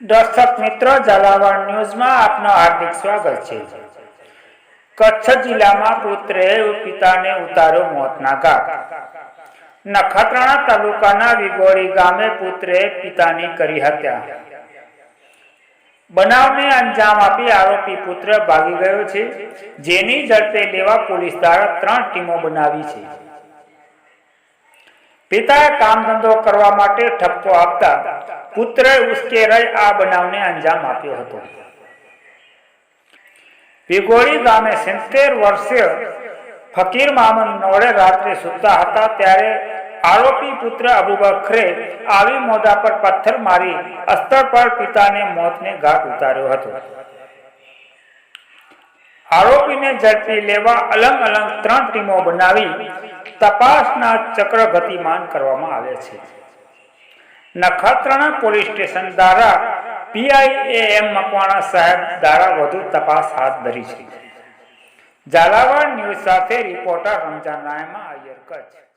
દર્શક મિત્રો, ઝાલાવાડ ન્યૂઝમાં આપનું હાર્દિક સ્વાગત છે. કચ્છ જિલ્લામાં પુત્રે પિતાને ઉતાર્યો મોતના ઘાટ નખત્રાણા તાલુકાના વિગોળી ગામે પુત્રે પિતાની કરી હત્યા. બનાવને અંજામ આપી આરોપી પુત્ર ભાગી ગયો છે, જેની ઝડપે લેવા પોલીસ દ્વારા ત્રણ ટીમો બનાવી છે. પિતાએ કામ ધંધો કરવા માટે ઠપકો આપતા પુત્રએ ઉશ્કેરાઈ આ બનાવને અંજામ આપ્યો હતો. વિગોળી ગામે સિત્તેર વર્ષે ફકીર મામન નોડે રાત્રે સૂતા હતા ત્યારે આરોપી પુત્ર અબુબકરે આવી મોદા પર પથ્થર મારી અસ્તર પર પિતાને મોતને ઘાટ ઉતાર્યો હતો. આરોપીને ઝડપી લેવા અલગ અલગ ત્રણ ટીમો બનાવી તપાસના ચક્ર ગતિમાન કરવામાં આવે છે. નખત્રાણા પોલીસ સ્ટેશન દ્વારા પીઆઈ એમ મકવાણા સાહેબ દ્વારા વધુ તપાસ હાથ ધરી છે. ઝાલાવાડ ન્યૂઝ સાથે રિપોર્ટર રમજાન નાયમા અય્યર કચ્છ.